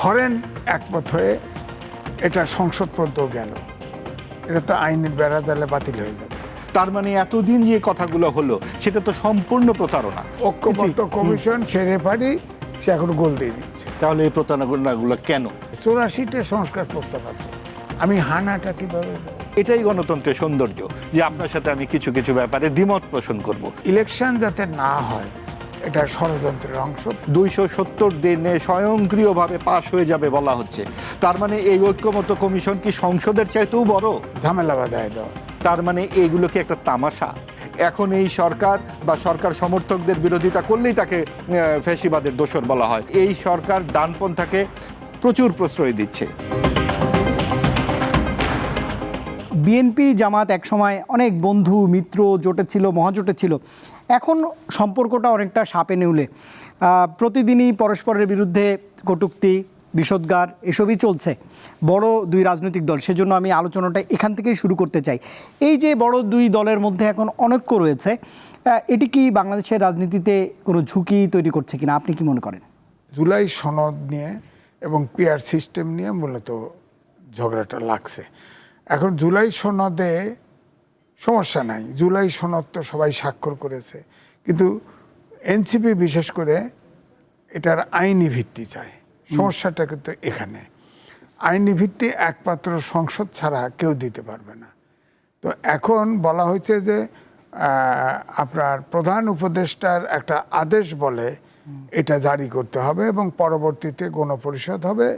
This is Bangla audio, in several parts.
ধরেন একমত হয়ে এটা সংসদ পর্যন্ত গেল। এটা তো আইনের বেড়া দিলে বাতিল হয়ে যাবে। তার মানে এতদিন যে কথাগুলো হলো সেটা তো সম্পূর্ণ প্রতারণা। ঐক্যবদ্ধ কমিশন সে রেফারি সে এখন গোল দিয়ে দিচ্ছে। তাহলে এই প্রতারণাগুলো কেন? চৌরাশিটা সংস্কার প্রস্তাব আছে। আমি হানাটা কীভাবে? এটাই গণতন্ত্রের সৌন্দর্য যে আপনার সাথে আমি কিছু কিছু ব্যাপারে দ্বিমত পোষণ করব। ইলেকশন যাতে না হয় এটা ষড়যন্ত্রের অংশ। দুইশো সত্তর দিনে স্বয়ংক্রিয়ভাবে পাশ হয়ে যাবে বলা হচ্ছে। তার মানে এই ঐক্যমত কমিশন কি সংসদের চাইতেও বড়? ঝামেলা বাধায় দেওয়া। তার মানে এইগুলো কি একটা তামাশা? এখন এই সরকার বা সরকার সমর্থকদের বিরোধিতা করলেই তাকে ফ্যাসিবাদের দোষর বলা হয়। এই সরকার ডানপন্থাকে প্রচুর প্রশ্রয় দিচ্ছে। বিএনপি জামাত একসময় অনেক বন্ধু, মিত্র জোটে ছিল মহাজোটে ছিল এখন সম্পর্কটা অনেকটা সাপে নেউলে। প্রতিদিনই পরস্পরের বিরুদ্ধে কটূক্তি বিষোদ্গার এসবই চলছে। বড় দুই রাজনৈতিক দল। সেজন্য আমি আলোচনাটা এখান থেকেই শুরু করতে চাই। এই যে বড় দুই দলের মধ্যে এখন অনৈক্য রয়েছে এটি কি বাংলাদেশের রাজনীতিতে কোনো ঝুঁকি তৈরি করছে কিনা? আপনি কি মনে করেন? জুলাই সনদ নিয়ে এবং পিআর সিস্টেম নিয়ে মূলত ঝগড়াটা লাগছে। এখন জুলাই সনদে সমস্যা নাই। জুলাই সনদ তো সবাই স্বাক্ষর করেছে। কিন্তু এনসিপি বিশেষ করে এটার আইনি ভিত্তি চায়। সমস্যাটা কিন্তু এখানে। আইনি ভিত্তি একমাত্র সংসদ ছাড়া কেউ দিতে পারবে না। তো এখন বলা হয়েছে যে আপনার প্রধান উপদেষ্টার একটা আদেশ বলে এটা জারি করতে হবে এবং পরবর্তীতে গণপরিষদ হবে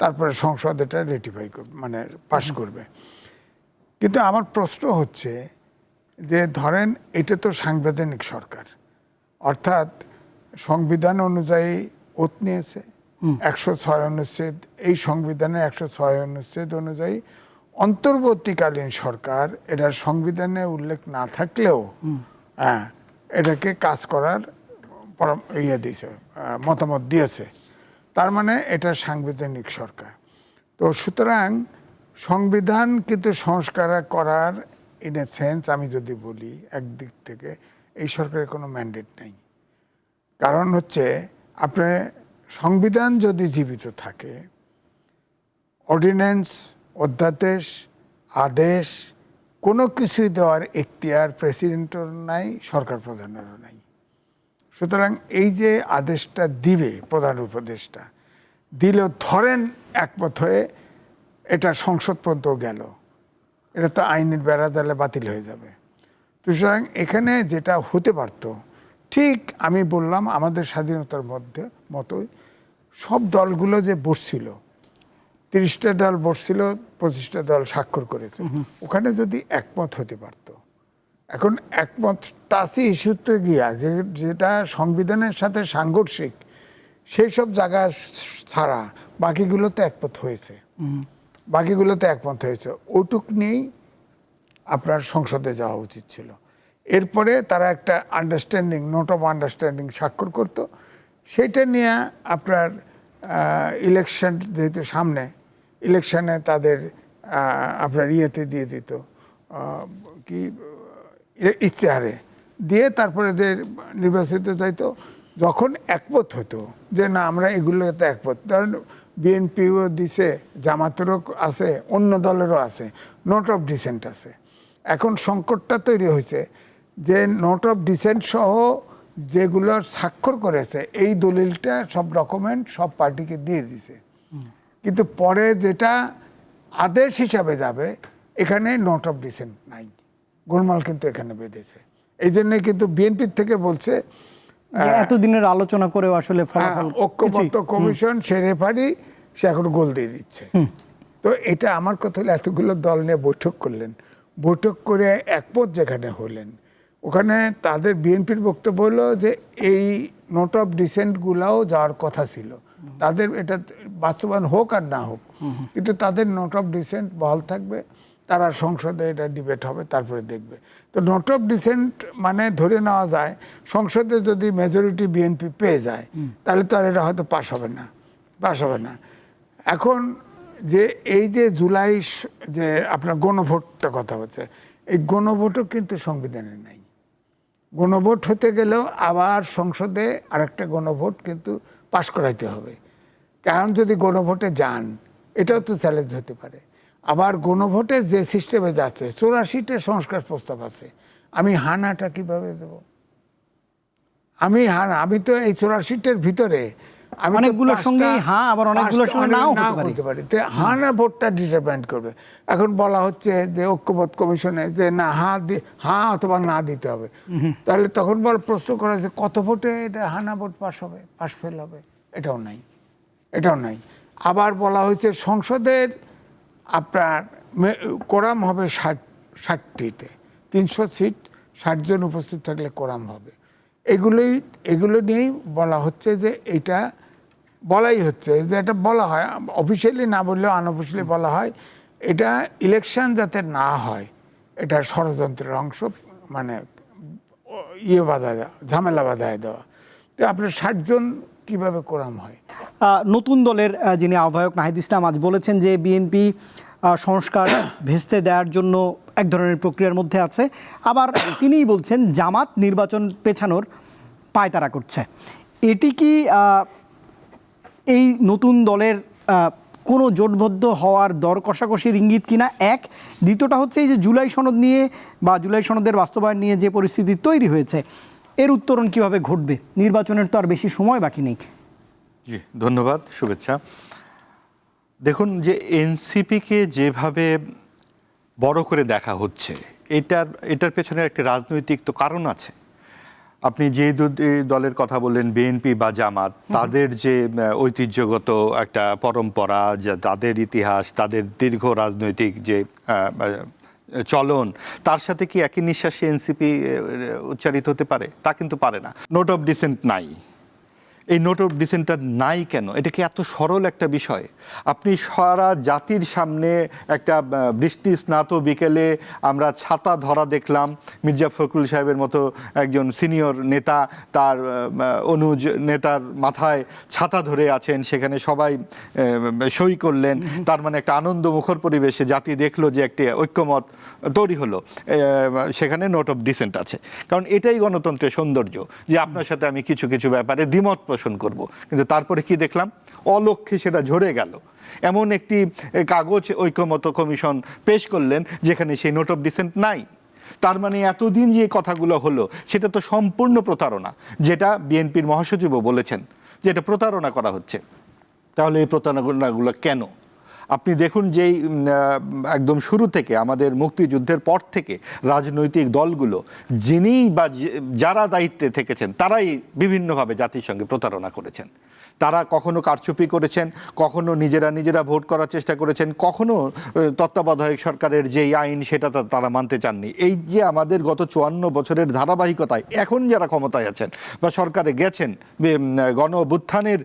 তারপরে সংসদ এটা রেটিফাই মানে পাশ করবে। কিন্তু আমার প্রশ্ন হচ্ছে যে ধরেন এটা তো সাংবিধানিক সরকার অর্থাৎ সংবিধান অনুযায়ী ওত নিয়েছে একশো ছয় অনুচ্ছেদ এই সংবিধানের একশো ছয় অনুচ্ছেদ অনুযায়ী অন্তর্বর্তীকালীন সরকার এটা সংবিধানে উল্লেখ না থাকলেও হ্যাঁ এটাকে কাজ করার ইয়ে দিয়েছে মতামত দিয়েছে। তার মানে এটা সাংবিধানিক সরকার। তো সুতরাং সংবিধান কিন্তু সংস্কার করার ইন এ সেন্স আমি যদি বলি একদিক থেকে এই সরকারের কোনো ম্যান্ডেট নেই। কারণ হচ্ছে আপনি সংবিধান যদি জীবিত থাকে অর্ডিন্যান্স অধ্যাদেশ, আদেশ, কোনো কিছুই দেওয়ার এখতিয়ার প্রেসিডেন্টের নাই, সরকার প্রধানেরও নাই। সুতরাং এই যে আদেশটা দিবে প্রধান উপদেষ্টা, দিলেও ধরেন একমত হয়ে এটা সংসদ পর্যন্ত গেল। এটা তো আইনের বেড়া দিলে বাতিল হয়ে যাবে। তো সুতরাং এখানে যেটা হতে পারতো ঠিক আমি বললাম আমাদের স্বাধীনতার মধ্যে মতোই সব দলগুলো যে বসছিল তিরিশটা দল বসছিল পঁচিশটা দল স্বাক্ষর করেছে। ওখানে যদি একমত হতে পারতো। এখন একমত টাসি ইস্যুতে গিয়া যে যেটা সংবিধানের সাথে সাংঘর্ষিক সেই সব জায়গা ছাড়া বাকিগুলোতে একমত হয়েছে। বাকিগুলোতে একমত হয়েছে। ওটুক নিয়েই আপনার সংসদে যাওয়া উচিত ছিল। এরপরে তারা একটা আন্ডারস্ট্যান্ডিং নোট অফ আন্ডারস্ট্যান্ডিং স্বাক্ষর করত। সেইটা নিয়ে আপনার ইলেকশন যেহেতু সামনে ইলেকশনে তাদের আপনার ইয়েতে দিয়ে দিত কি আহ, ইশতেহারে দিয়ে তারপরে যে নির্বাচিত যাইতো যখন একমত হতো যে না আমরা এগুলোতে একমত। ধরেন বিএনপিও দিছে, জামাতেরও আছে, অন্য দলেরও আছে নোট অফ ডিসেন্ট আছে। এখন সংকটটা তৈরি হয়েছে যে নোট অফ ডিসেন্ট সহ যেগুলো স্বাক্ষর করেছে, এই দলিলটা সব ডকুমেন্ট সব পার্টিকে দিয়ে দিছে। কিন্তু পরে যেটা আদেশ হিসাবে যাবে, এখানে নোট অফ ডিসেন্ট নাই। গোলমাল কিন্তু এখানে বেঁধেছে। এই জন্যে কিন্তু বিএনপির থেকে বলছে এতদিনের আলোচনা করেও আসলে হ্যাঁ, ফলাফল ঐক্যবদ্ধ কমিশন সে রেফারি সে এখন গোল দিয়ে দিচ্ছে। তো এটা আমার কথা হলো এতগুলো দল নিয়ে বৈঠক করলেন। বৈঠক করে একমত যেখানে হলেন। ওখানে তাদের বিএনপির বক্তব্য হলো যে এই নোট অফ ডিসেন্টগুলাও যাওয়ার কথা ছিল। তাদের এটা বাস্তবায়ন হোক আর না হোক কিন্তু তাদের নোট অফ ডিসেন্ট বহাল থাকবে। তারা সংসদে এটা ডিবেট হবে তারপরে দেখবে। তো নোট অফ ডিসেন্ট মানে ধরে নেওয়া যায় সংসদে যদি মেজরিটি বিএনপি পেয়ে যায় তাহলে তো আর এটা হয়তো পাশ হবে না পাশ হবে না। এখন যে এই যে জুলাই যে আপনার গণভোটটা কথা হচ্ছে এই গণভোটও কিন্তু সংবিধানে নাই। গণভোট হতে গেলেও আবার সংসদে আরেকটা গণভোট কিন্তু পাশ করাইতে হবে। কারণ যদি গণভোটে যান এটাও তো চ্যালেঞ্জ হতে পারে। আবার গণভোটে যে সিস্টেমে যাচ্ছে চৌরাশিটা সংস্কার প্রস্তাব আছে আমি হানাটা কীভাবে দেব? আমি হানা আমি তো এই চৌরাশিটার ভিতরে আমি অনেকগুলোর সঙ্গেই হ্যাঁ, আবার অনেকগুলোর সঙ্গে নাও হতে পারে। তো হ্যাঁ না ভোটটা ডিটারমাইন্ড করবে। এখন বলা হচ্ছে যে ঐক্যবোধ কমিশনে যে না হ্যাঁ হ্যাঁ অথবা না দিতে হবে। তাহলে তখন বল প্রশ্ন করা হচ্ছে কত ভোটে এটা হানা ভোট পাস হবে পাস ফেল হবে? এটাও নাই। এটাও নাই। আবার বলা হয়েছে সংসদের আপনার কোরাম হবে ষাট ষাটটিতে। তিনশো সিট ষাট জন উপস্থিত থাকলে কোরাম হবে। এগুলোই এগুলো নিয়েই বলা হচ্ছে যে এটা বলাই হচ্ছে যে এটা বলা হয়। অফিসিয়ালি না বললেও আনঅফিসিয়ালি বলা হয়। এটা ইলেকশন যাতে না হয় এটা ষড়যন্ত্রের অংশ মানে ইয়ে বাধা দেওয়া ঝামেলা বাধায় দেওয়া। তো আপনার ষাটজন কীভাবে কোরাম হয়? নতুন দলের যিনি আহ্বায়ক নাহিদ ইসলাম আজ বলেছেন যে বিএনপি সংস্কার ভেস্তে দেওয়ার জন্য এক ধরনের প্রক্রিয়ার মধ্যে আছে। আবার তিনিই বলছেন জামাত নির্বাচন পেছানোর পায়তারা করছে। এটি কি এই নতুন দলের কোনো জোটবদ্ধ হওয়ার দর কষাকষির ইঙ্গিত কিনা? এক, দ্বিতীয়টা হচ্ছে এই যে জুলাই সনদ নিয়ে বা জুলাই সনদের বাস্তবায়ন নিয়ে যে পরিস্থিতি তৈরি হয়েছে, এর উত্তরণ কীভাবে ঘটবে? নির্বাচনের তো আর বেশি সময় বাকি নেই। জি ধন্যবাদ শুভেচ্ছা। দেখুন যে এনসিপিকে যেভাবে বড় করে দেখা হচ্ছে এটার এটার পেছনে একটা রাজনৈতিক তো কারণ আছে। আপনি যে দলের কথা বললেন বিএনপি বা জামাত তাদের যে ঐতিহ্যগত একটা পরম্পরা যে তাদের ইতিহাস তাদের দীর্ঘ রাজনৈতিক যে চলন তার সাথে কি একই নিঃশ্বাসে এনসিপি উচ্চারিত হতে পারে? তা কিন্তু পারে না। নোট অফ ডিসেন্ট নাই। এই নোট অফ ডিসেন্টটা নাই কেন? এটা কি এত সরল একটা বিষয়? আপনি সারা জাতির সামনে একটা বৃষ্টি স্নাত বিকেলে আমরা ছাতা ধরা দেখলাম। মির্জা ফখরুল সাহেবের মতো একজন সিনিয়র নেতা তার অনুজ নেতার মাথায় ছাতা ধরে আছেন সেখানে সবাই সই করলেন। তার মানে একটা আনন্দ মুখর পরিবেশে জাতি দেখল যে একটি ঐক্যমত তৈরি হলো। সেখানে নোট অফ ডিসেন্ট আছে। কারণ এটাই গণতন্ত্রের সৌন্দর্য যে আপনার সাথে আমি কিছু কিছু ব্যাপারে দ্বিমত পোষণ করব। কিন্তু তারপরে কি দেখলাম? অলক্ষে সেটা ঝরে গেল। এমন একটি কাগজ ঐক্যমত কমিশন পেশ করলেন, যেখানে সেই নোট অফ ডিসেন্ট নাই। তার মানে এতদিন যে কথাগুলো হলো, সেটা তো সম্পূর্ণ প্রতারণা, যেটা বিএনপির মহাসচিবও বলেছেন যেটা প্রতারণা করা হচ্ছে। তাহলে এই প্রতারণাগুলো কেন? আপনি দেখুন যেই একদম শুরু থেকে, আমাদের মুক্তিযুদ্ধের পর থেকে রাজনৈতিক দলগুলো যিনি বা যারা দায়িত্বে থেকেছেন, তারাই বিভিন্নভাবে জাতির সঙ্গে প্রতারণা করেছেন। তারা কখনো কারচুপি করেছেন, কখনো নিজেরা নিজেরা ভোট করার চেষ্টা করেছেন, কখনো তত্ত্বাবধায়ক সরকারের যেই আইন সেটা তারা মানতে চাননি। এই যে আমাদের গত চুয়ান্ন বছরের ধারাবাহিকতায় এখন যারা ক্ষমতায় আছেন বা সরকারে গেছেন গণ অভ্যুত্থানের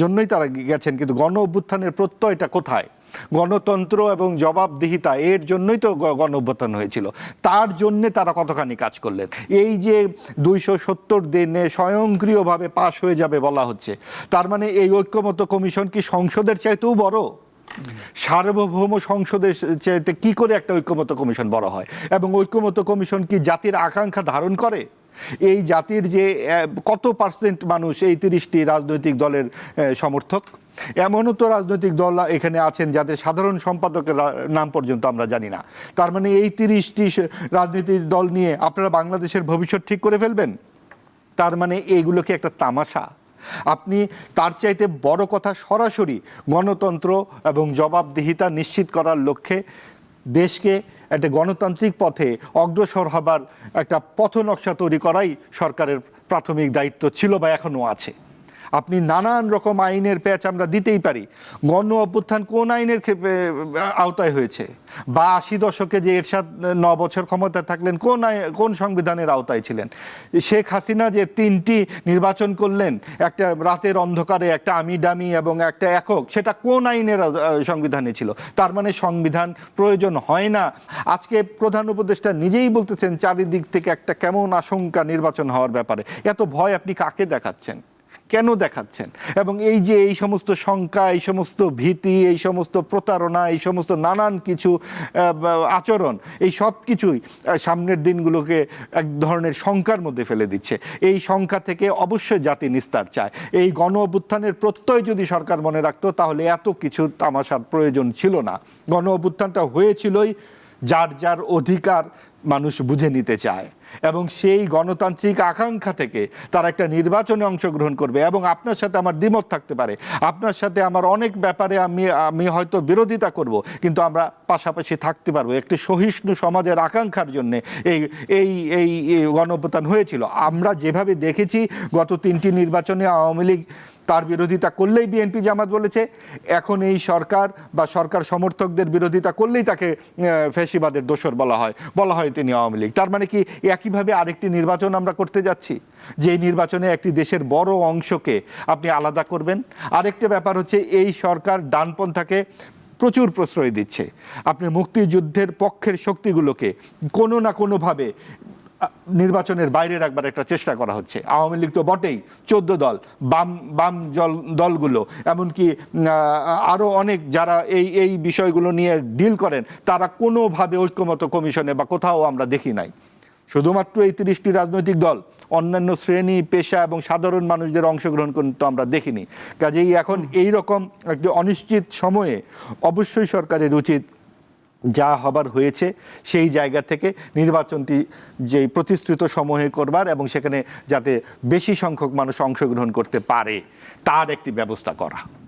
জন্যই তারা গেছেন, কিন্তু গণ অভ্যুত্থানের প্রত্যয়টা কোথায়? গণতন্ত্র এবং জবাবদিহিতা, এর জন্যই তো গণ অভ্যুত্থান হয়েছিল। তার জন্যে তারা কতখানি কাজ করলেন? এই যে দুইশো সত্তর দিনে স্বয়ংক্রিয়ভাবে পাশ হয়ে যাবে বলা হচ্ছে, তার মানে এই ঐক্যমত কমিশন কি সংসদের চাইতেও বড়? সার্বভৌম সংসদের চাইতে কি করে একটা ঐক্যমত কমিশন বড় হয়? এবং ঐক্যমত কমিশন কি জাতির আকাঙ্ক্ষা ধারণ করে? এই জাতির যে কত পার্সেন্ট মানুষ এই তিরিশটি রাজনৈতিক দলের সমর্থক? এমনও তো রাজনৈতিক দল এখানে আছেন যাদের সাধারণ সম্পাদকের নাম পর্যন্ত আমরা জানি না। তার মানে এই তিরিশটি রাজনৈতিক দল নিয়ে আপনারা বাংলাদেশের ভবিষ্যৎ ঠিক করে ফেলবেন? তার মানে এইগুলো কি একটা তামাশা? আপনি তার চাইতে বড় কথা সরাসরি গণতন্ত্র এবং জবাবদিহিতা নিশ্চিত করার লক্ষ্যে দেশকে একটা গণতান্ত্রিক পথে অগ্রসর হবার একটা পথনকশা তৈরি করাই সরকারের প্রাথমিক দায়িত্ব ছিল বা এখনও আছে। আপনি নানান রকম আইনের প্যাচ আমরা দিতেই পারি। গণ অভ্যুত্থান কোন আইনের আওতায় হয়েছে? বা আশি দশকে যে এরশাদ ন বছর ক্ষমতায় থাকলেন, কোন কোন সংবিধানের আওতায় ছিলেন? শেখ হাসিনা যে তিনটি নির্বাচন করলেন, একটা রাতের অন্ধকারে, একটা আমি ডামি এবং একটা একক, সেটা কোন আইনের সংবিধানে ছিল? তার মানে সংবিধান প্রয়োজন হয় না। আজকে প্রধান উপদেষ্টা নিজেই বলতেছেন, চারিদিক থেকে একটা কেমন আশঙ্কা নির্বাচন হওয়ার ব্যাপারে। এত ভয় আপনি কাকে দেখাচ্ছেন? কেন দেখাচ্ছেন? এবং এই যে এই সমস্ত শঙ্কা, এই সমস্ত ভীতি, এই সমস্ত প্রতারণা, এই সমস্ত নানান কিছু আচরণ, এই সব কিছুই সামনের দিনগুলোকে এক ধরনের শঙ্কার মধ্যে ফেলে দিচ্ছে। এই শঙ্কা থেকে অবশ্যই জাতি নিস্তার চায়। এই গণ অভ্যুত্থানের প্রত্যয় যদি সরকার মনে রাখতো, তাহলে এত কিছু তামাশার প্রয়োজন ছিল না। গণ অভ্যুত্থানটা হয়েছিলই যার যার অধিকার মানুষ বুঝে নিতে চায়। এবং সেই গণতান্ত্রিক আকাঙ্ক্ষা থেকে তারা একটা নির্বাচনে অংশগ্রহণ করবে। এবং আপনার সাথে আমার দ্বিমত থাকতে পারে। আপনার সাথে আমার অনেক ব্যাপারে আমি আমি হয়তো বিরোধিতা করব। কিন্তু আমরা পাশাপাশি থাকতে পারব। একটি সহিষ্ণু সমাজের আকাঙ্ক্ষার জন্য এই এই এই গণঅভ্যুত্থান হয়েছিল। আমরা যেভাবে দেখেছি, গত তিনটি নির্বাচনে আওয়ামী লীগ তার বিরোধিতা করলেই বিএনপি জামাত বলেছে। এখন এই সরকার বা সরকার সমর্থকদের বিরোধিতা করলেই তাকে ফ্যাসিবাদের দোষর বলা হয়। বলা হয় তিনি আওয়ামী লীগ। তার মানে কি একইভাবে আরেকটি নির্বাচন আমরা করতে যাচ্ছি? যে নির্বাচনে একটি দেশের বড় অংশকে আপনি আলাদা করবেন। আরেকটা ব্যাপার হচ্ছে এই সরকার ডানপন্থাকে প্রচুর প্রশ্রয় দিচ্ছে। আপনি মুক্তিযুদ্ধের পক্ষের শক্তিগুলোকে কোনো না কোনোভাবে নির্বাচনের বাইরে রাখবার একটা চেষ্টা করা হচ্ছে। আওয়ামী লীগ তো বটেই, চোদ্দ দল, বাম বাম জল, দলগুলো। এমনকি আরও অনেক যারা এই এই বিষয়গুলো নিয়ে ডিল করেন, তারা কোনোভাবে ঐক্যমত কমিশনে বা কোথাও আমরা দেখি নাই। শুধুমাত্র এই তিরিশটি রাজনৈতিক দল, অন্যান্য শ্রেণি, পেশা এবং সাধারণ মানুষদের অংশগ্রহণ কিন্তু আমরা দেখিনি। কাজেই এখন এই রকম একটি অনিশ্চিত সময়ে অবশ্যই সরকারের উচিত যা হবার হয়েছে, সেই জায়গা থেকে নির্বাচনটি যে প্রতিশ্রুত সমূহে করবার এবং সেখানে যাতে বেশি সংখ্যক মানুষ অংশগ্রহণ করতে পারে, তার একটি ব্যবস্থা করা।